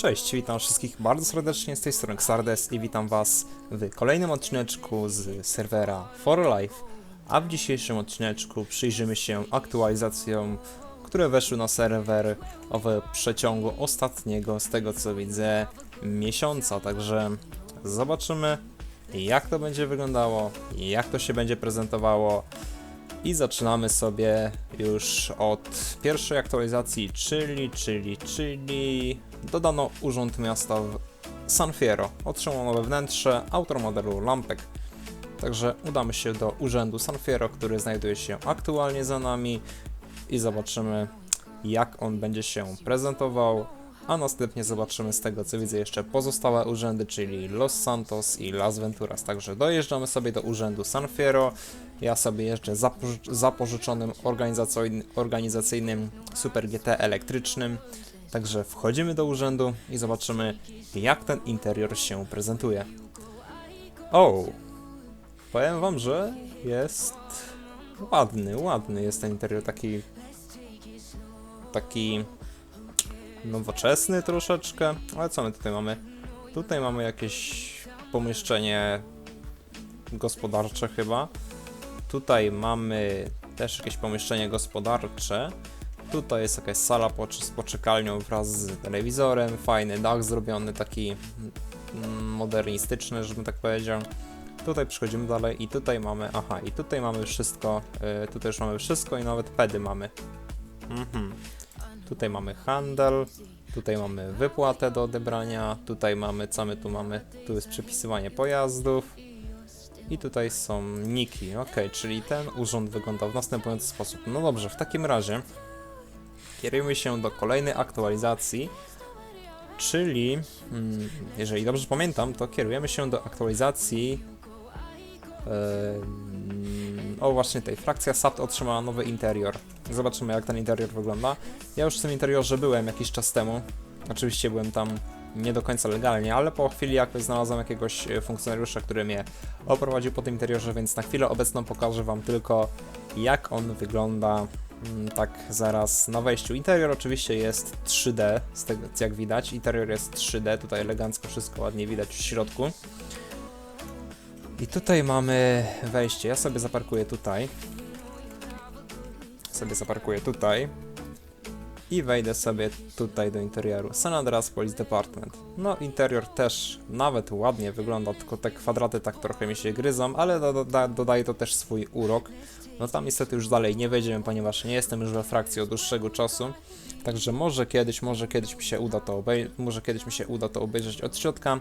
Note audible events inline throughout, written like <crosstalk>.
Cześć, witam wszystkich bardzo serdecznie z tej strony Xardes i witam was w kolejnym odcineczku z serwera For Life, a w dzisiejszym odcineczku przyjrzymy się aktualizacjom, które weszły na serwer w przeciągu ostatniego, z tego co widzę, miesiąca, także zobaczymy jak to będzie wyglądało, jak to się będzie prezentowało i zaczynamy sobie już od pierwszej aktualizacji, czyli, czyli, czyli dodano Urząd Miasta San Fierro. Otrzymał nowe wnętrze, autor modelu lampek. Także udamy się do Urzędu San Fierro, który znajduje się aktualnie za nami i zobaczymy jak on będzie się prezentował, a następnie zobaczymy z tego co widzę jeszcze pozostałe urzędy, czyli Los Santos i Las Venturas. Także dojeżdżamy sobie do Urzędu San Fierro. Ja sobie jeżdżę zapoży- zapożyczonym organizacyjn- organizacyjnym Super GT elektrycznym. Także wchodzimy do urzędu i zobaczymy, jak ten interior się prezentuje. O! Powiem wam, że jest ładny, ładny jest ten interior, taki taki nowoczesny troszeczkę, ale co my tutaj mamy? Tutaj mamy jakieś pomieszczenie gospodarcze chyba. Tutaj mamy też jakieś pomieszczenie gospodarcze. Tutaj jest jakaś sala z poczekalnią wraz z telewizorem, fajny dach zrobiony, taki mm, modernistyczny, żebym tak powiedział. Tutaj przechodzimy dalej i tutaj mamy, aha, i tutaj mamy wszystko, y, tutaj już mamy wszystko i nawet pedy mamy. Mhm. Tutaj mamy handel, tutaj mamy wypłatę do odebrania, tutaj mamy, co my tu mamy? Tu jest przepisywanie pojazdów i tutaj są niki. Ok, czyli ten urząd wygląda w następujący sposób. No dobrze, w takim razie kierujemy się do kolejnej aktualizacji, czyli, mm, jeżeli dobrze pamiętam, to kierujemy się do aktualizacji o właśnie tej, frakcja SAT otrzymała nowy interior. Zobaczymy jak ten interior wygląda. Ja już w tym interiorze byłem jakiś czas temu. Oczywiście byłem tam nie do końca legalnie, ale po chwili jakoś znalazłem jakiegoś e, funkcjonariusza, który mnie oprowadził po tym interiorze, więc na chwilę obecną pokażę wam tylko jak on wygląda mm, tak zaraz na wejściu. Interior oczywiście jest 3D, z tego jak widać. Interior jest 3D, tutaj elegancko wszystko ładnie widać w środku. I tutaj mamy wejście. Ja sobie zaparkuję tutaj. Sobie zaparkuję tutaj. I wejdę sobie tutaj do interioru. San Andreas Police Department. No, interior też nawet ładnie wygląda, tylko te kwadraty tak trochę mi się gryzą, ale do, do, dodaje to też swój urok. No tam niestety już dalej nie wejdziemy, ponieważ nie jestem już we frakcji od dłuższego czasu. Także może kiedyś, może kiedyś mi się uda to obejrzeć, może kiedyś mi się uda to obejrzeć od środka.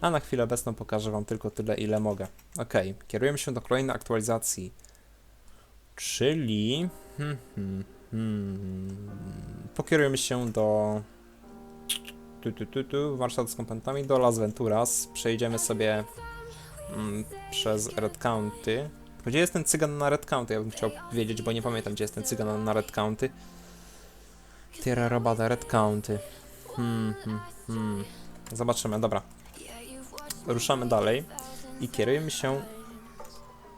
A na chwilę obecną pokażę Wam tylko tyle, ile mogę. Ok, kierujemy się do kolejnej aktualizacji. Czyli. Hmm, hmm, hmm, pokierujemy się do. Tu, tu, tu, tu, warsztat z komponentami do Las Venturas. Przejdziemy sobie mm, przez Red County. Gdzie jest ten cygan na Red County? Ja bym chciał wiedzieć, bo nie pamiętam, gdzie jest ten cygan na Red County. Tierra Robada, Red County. Hmm, hmm, hmm. Zobaczymy, dobra ruszamy dalej i kierujemy się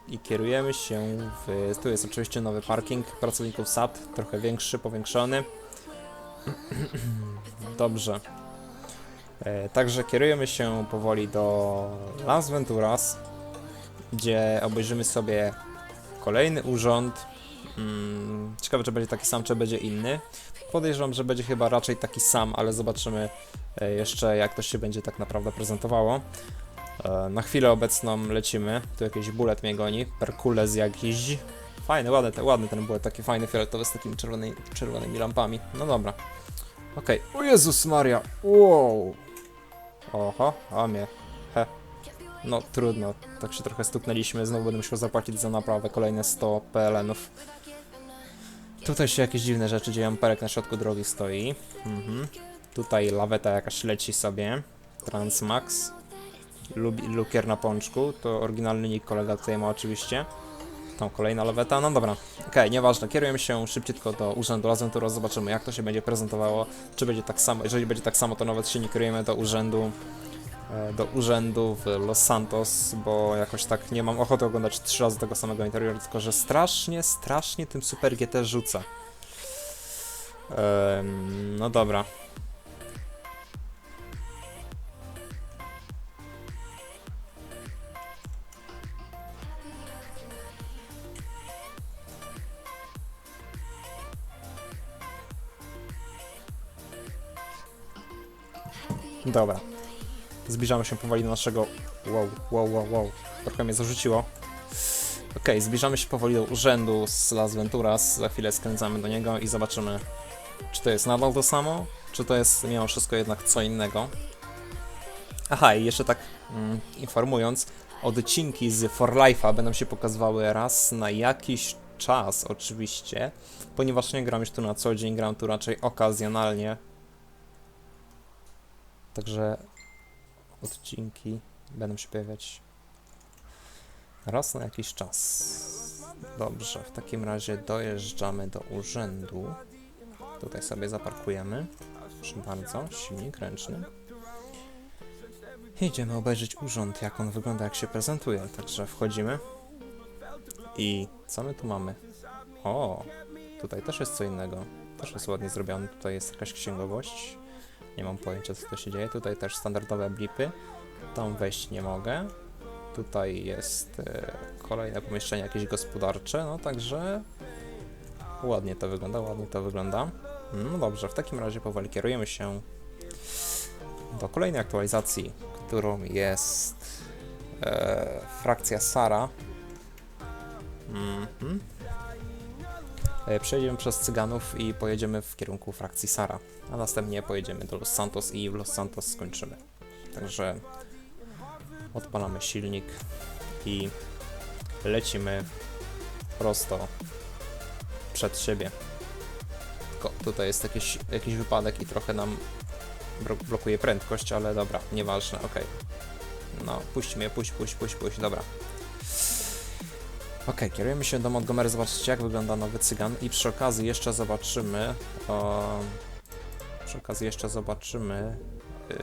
i kierujemy się w... Tu jest oczywiście nowy parking pracowników SAT, trochę większy, powiększony. <clears throat> Dobrze. E, także kierujemy się powoli do Las Venturas, gdzie obejrzymy sobie kolejny urząd. Mm, ciekawe, czy będzie taki sam, czy będzie inny. Podejrzewam, że będzie chyba raczej taki sam, ale zobaczymy e, jeszcze, jak to się będzie tak naprawdę prezentowało. E, Na chwilę obecną lecimy. Tu jakiś bullet mnie goni. Perkules jakiś. Fajny, ładny, te- ładny ten bullet, taki fajny fioletowy z takimi czerwonymi, czerwonymi lampami. No dobra. Okej. O Jezus Maria! Wow! Oho, a mnie. He. No trudno, tak się trochę stuknęliśmy. Znowu będę musiał zapłacić za naprawę kolejne 100 PLN-ów. Tutaj się jakieś dziwne rzeczy dzieją. Perek na środku drogi stoi. Mhm. Tutaj laweta jakaś leci sobie. Transmax. Lubi, lukier na pączku, to oryginalny nick kolega tutaj ma oczywiście. Tam kolejna laweta, no dobra. Okej, nieważne, kierujemy się szybciutko do urzędu Las Venturas, zobaczymy jak to się będzie prezentowało, czy będzie tak samo, jeżeli będzie tak samo, to nawet się nie kierujemy do urzędu e, do urzędu w Los Santos, bo jakoś tak nie mam ochoty oglądać trzy razy tego samego interioru, tylko że strasznie, strasznie tym Super GT rzuca. Em, no dobra. Dobra. Zbliżamy się powoli do naszego... Wow, wow, wow, wow. Trochę mnie zarzuciło. Okej, zbliżamy się powoli do urzędu z Las Venturas. Za chwilę skręcamy do niego i zobaczymy, czy to jest nadal to samo, czy to jest mimo wszystko jednak co innego. Aha, i jeszcze tak mm, informując, odcinki z For Life'a będą się pokazywały raz na jakiś czas oczywiście, ponieważ nie gram już tu na co dzień, gram tu raczej okazjonalnie. Także odcinki będą się pojawiać raz na jakiś czas. Dobrze, w takim razie dojeżdżamy do urzędu. Tutaj sobie zaparkujemy. Proszę bardzo, silnik ręczny. Idziemy obejrzeć urząd, jak on wygląda, jak się prezentuje. Także wchodzimy. I co my tu mamy? O, tutaj też jest co innego. Też jest ładnie zrobione. Tutaj jest jakaś księgowość. Nie mam pojęcia, co tu się dzieje. Tutaj też standardowe blipy. Tam wejść nie mogę. Tutaj jest e, kolejne pomieszczenie jakieś gospodarcze, no także ładnie to wygląda, ładnie to wygląda. No dobrze, w takim razie powoli kierujemy się do kolejnej aktualizacji, którą jest e, frakcja Sara. Mhm. Przejdziemy przez Cyganów i pojedziemy w kierunku frakcji Sara, a następnie pojedziemy do Los Santos i w Los Santos skończymy. Także odpalamy silnik i lecimy prosto przed siebie. Tylko tutaj jest jakiś, jakiś wypadek i trochę nam blokuje prędkość, ale dobra, nieważne, okej. No, puść mnie, puść, puść, puść, puść, dobra. Okej, kierujemy się do Montgomery, zobaczcie jak wygląda nowy cygan i przy okazji jeszcze zobaczymy, o, przy okazji jeszcze zobaczymy, yy,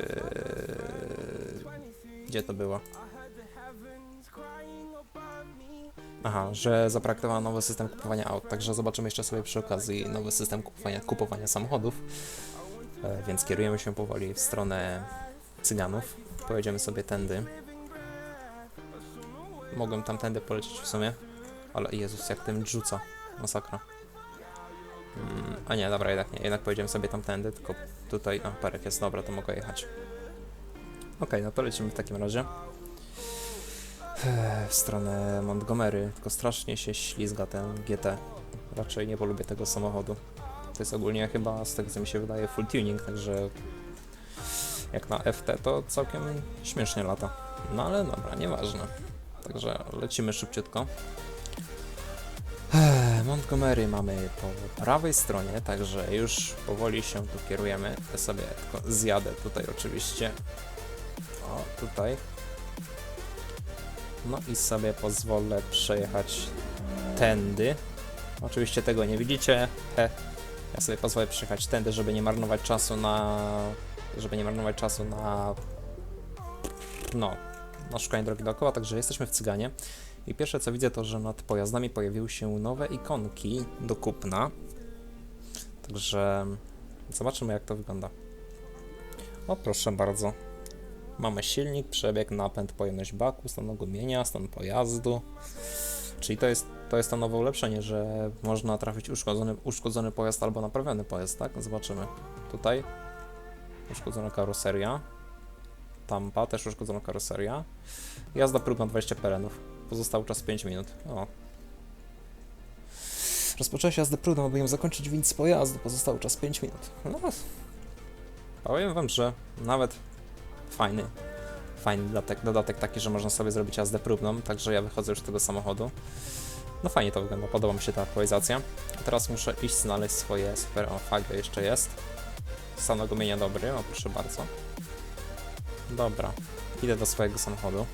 gdzie to było? Aha, że zaprojektowano nowy system kupowania aut, także zobaczymy jeszcze sobie przy okazji nowy system kupowania, kupowania samochodów. E, więc kierujemy się powoli w stronę Cyganów. Pojedziemy sobie tędy. Mogłem tamtędy polecieć w sumie, ale Jezus, jak tym rzuca. Masakra. Mm, a nie, dobra, jednak nie. Jednak pojedziemy sobie tamtędy, tylko tutaj... A, perek jest, dobra, to mogę jechać. Okej, no to lecimy w takim razie. Ech, W stronę Montgomery, tylko strasznie się ślizga ten GT. Raczej nie polubię tego samochodu. To jest ogólnie chyba, z tego co mi się wydaje, full tuning, także jak na FT to całkiem śmiesznie lata. No ale dobra, nieważne. Także lecimy szybciutko. Montgomery mamy po prawej stronie, także już powoli się tu kierujemy. Ja sobie tylko zjadę tutaj oczywiście. O, tutaj. No i sobie pozwolę przejechać tędy. Oczywiście tego nie widzicie. He. Ja sobie pozwolę przejechać tędy, żeby nie marnować czasu na... żeby nie marnować czasu na... no, na szukanie drogi dookoła, także jesteśmy w Cyganie. I pierwsze co widzę to, że nad pojazdami pojawiły się nowe ikonki do kupna. Także zobaczymy jak to wygląda. O proszę bardzo. Mamy silnik, przebieg, napęd, pojemność baku, stan ogumienia, stan pojazdu. Czyli to jest, to jest to nowe ulepszenie, że można trafić uszkodzony, uszkodzony pojazd albo naprawiony pojazd, tak? Zobaczymy. Tutaj uszkodzona karoseria. Tampa, też uszkodzona karoseria. Jazda próbna 20 perenów. Pozostał czas 5 minut. O. Rozpocząłeś jazdę próbną, aby ją zakończyć winc z pojazdu. Pozostał czas 5 minut. No, powiem wam, że nawet fajny, fajny dodatek, dodatek taki, że można sobie zrobić jazdę próbną, także ja wychodzę już z tego samochodu. No fajnie to wygląda, podoba mi się ta aktualizacja. A teraz muszę iść znaleźć swoje super, o Fagio jeszcze jest. Stan ogumienia dobry, o proszę bardzo. Dobra, idę do swojego samochodu.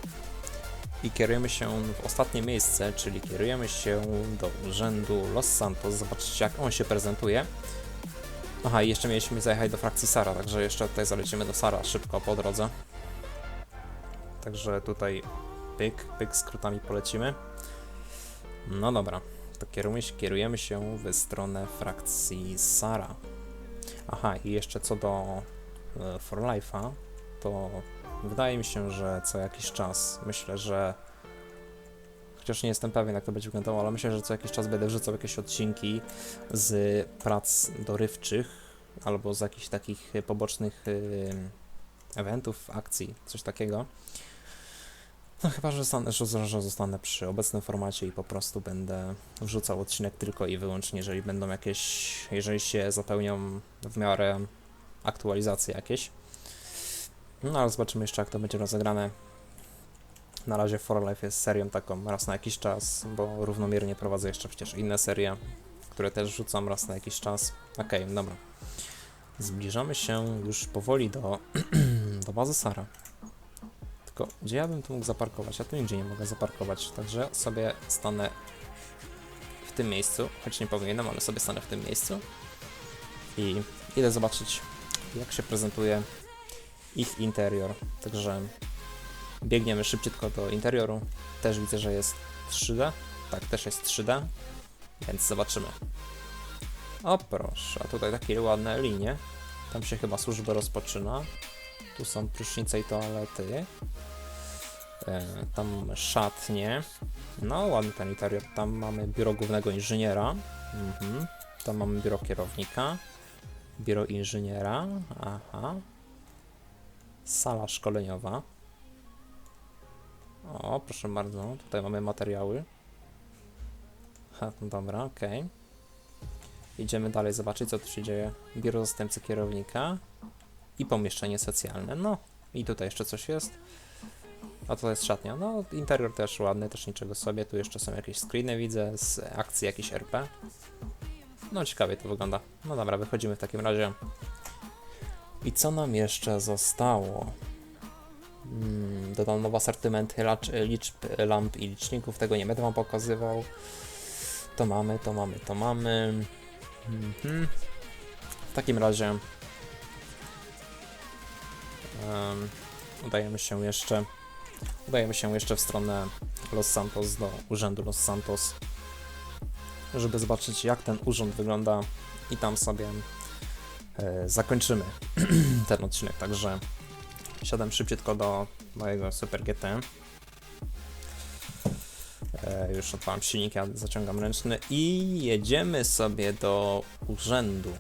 I kierujemy się w ostatnie miejsce, czyli kierujemy się do urzędu Los Santos. Zobaczcie jak on się prezentuje. Aha, i jeszcze mieliśmy zajechać do frakcji Sara, także jeszcze tutaj zalecimy do Sara szybko po drodze. Także tutaj pyk, pyk, skrótami polecimy. No dobra, to kierujemy się, kierujemy się w stronę frakcji Sara. Aha, i jeszcze co do e, For Life'a, to wydaje mi się, że co jakiś czas, myślę, że chociaż nie jestem pewien jak to będzie wyglądało, ale myślę, że co jakiś czas będę wrzucał jakieś odcinki z prac dorywczych albo z jakichś takich pobocznych y, eventów, akcji, coś takiego. No chyba, że zostanę, że zostanę przy obecnym formacie i po prostu będę wrzucał odcinek tylko i wyłącznie, jeżeli będą jakieś, jeżeli się zapełnią w miarę aktualizacje jakieś. No ale zobaczymy jeszcze jak to będzie rozegrane. Na razie For Life jest serią taką raz na jakiś czas, bo równomiernie prowadzę jeszcze przecież inne serie, które też rzucam raz na jakiś czas. Okej, dobra. Zbliżamy się już powoli do, <clears throat> do bazy Sara. Tylko gdzie ja bym tu mógł zaparkować? Ja tu nigdzie nie mogę zaparkować, także sobie stanę w tym miejscu, choć nie powinienem, ale sobie stanę w tym miejscu i idę zobaczyć jak się prezentuje ich interior. Także biegniemy szybciutko do interioru. Też widzę, że jest 3D. Tak, też jest 3D, więc zobaczymy. O proszę, a tutaj takie ładne linie. Tam się chyba służba rozpoczyna. Tu są prysznice i toalety. E, tam szatnie. No, ładny ten interior. Tam mamy biuro głównego inżyniera. Mhm. Tam mamy biuro kierownika. Biuro inżyniera. Aha. Sala szkoleniowa. O, proszę bardzo. Tutaj mamy materiały. Ha, no dobra, okej. Idziemy dalej zobaczyć, co tu się dzieje. Biuro zastępcy kierownika i pomieszczenie socjalne. No, i tutaj jeszcze coś jest. A to jest szatnia. No, interior też ładny, też niczego sobie. Tu jeszcze są jakieś screeny, widzę, z akcji jakiś RP. No, ciekawie to wygląda. No dobra, wychodzimy w takim razie. I co nam jeszcze zostało? Hmm, dodam nowe asortymenty lacz- liczb lamp i liczników. Tego nie będę wam pokazywał. To mamy, to mamy, to mamy. Mhm. W takim razie em, udajemy się jeszcze udajemy się jeszcze w stronę Los Santos do urzędu Los Santos żeby zobaczyć jak ten urząd wygląda i tam sobie zakończymy <clears throat> ten odcinek, także siadam szybciutko do mojego Super GT E, już odpalam silnik, ja zaciągam ręczny i jedziemy sobie do urzędu.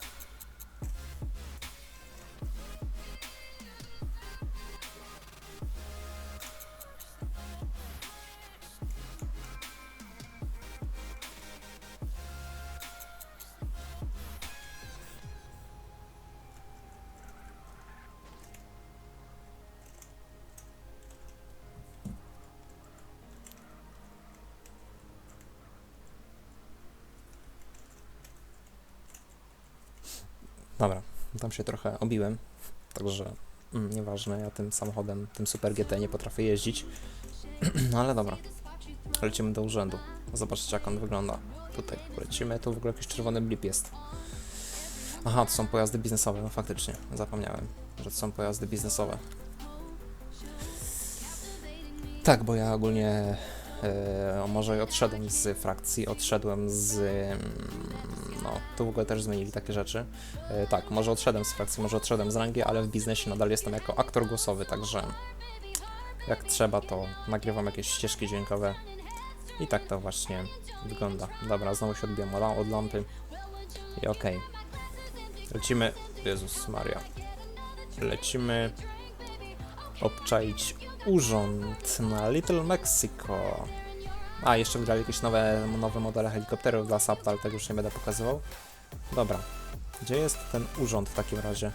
Dobra, tam się trochę obiłem, także mm, nieważne, ja tym samochodem, tym Super GT nie potrafię jeździć. <clears throat> No ale dobra, lecimy do urzędu. Zobaczcie jak on wygląda. Tutaj lecimy, tu w ogóle jakiś czerwony blip jest. Aha, to są pojazdy biznesowe, no faktycznie, zapomniałem, że to są pojazdy biznesowe. Tak, bo ja ogólnie e, może odszedłem z frakcji, odszedłem z... mm, No, tu w ogóle też zmienili takie rzeczy. E, tak, może odszedłem z frakcji, może odszedłem z rangi, ale w biznesie nadal jestem jako aktor głosowy, także jak trzeba, to nagrywam jakieś ścieżki dźwiękowe i tak to właśnie wygląda. Dobra, znowu się odbijam od lampy i okej. Lecimy, Jezus Maria, lecimy obczaić urząd na Little Mexico. A, jeszcze wydali jakieś nowe, nowe modele helikopterów dla SAPT, ale tego już nie będę pokazywał. Dobra, gdzie jest ten urząd w takim razie?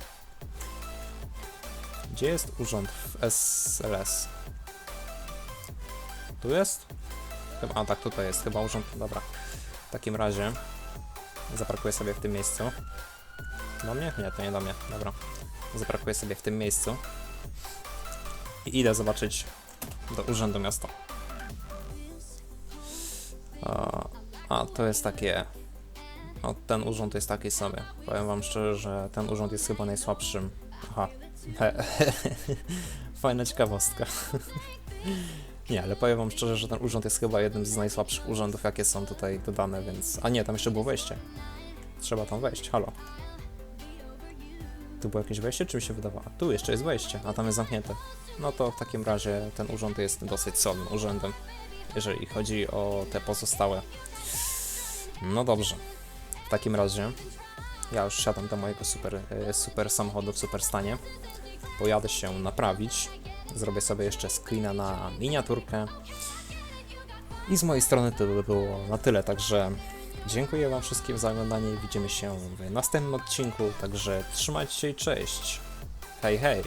Gdzie jest urząd w SLS? Tu jest? Chyba, a tak, tutaj jest chyba urząd, dobra. W takim razie zaparkuję sobie w tym miejscu. Do mnie? Nie, to nie do mnie, dobra. Zaparkuję sobie w tym miejscu. I idę zobaczyć do urzędu miasta. A, to jest takie. No, ten urząd jest taki sobie. Powiem wam szczerze, że ten urząd jest chyba najsłabszym. Aha. <laughs> Fajna ciekawostka. <laughs> nie, ale powiem wam szczerze, że ten urząd jest chyba jednym z najsłabszych urządów, jakie są tutaj dodane, więc. A nie, tam jeszcze było wejście. Trzeba tam wejść, halo. Tu było jakieś wejście, czy mi się wydawało? Tu jeszcze jest wejście, a tam jest zamknięte. No to w takim razie ten urząd jest dosyć solnym urzędem, jeżeli chodzi o te pozostałe. No dobrze. W takim razie ja już siadam do mojego super, e, super samochodu w super stanie. pojadę się naprawić. Zrobię sobie jeszcze screena na miniaturkę. I z mojej strony to by było na tyle, także dziękuję Wam wszystkim za oglądanie widzimy się w następnym odcinku, także trzymajcie się i cześć. Hej, hej!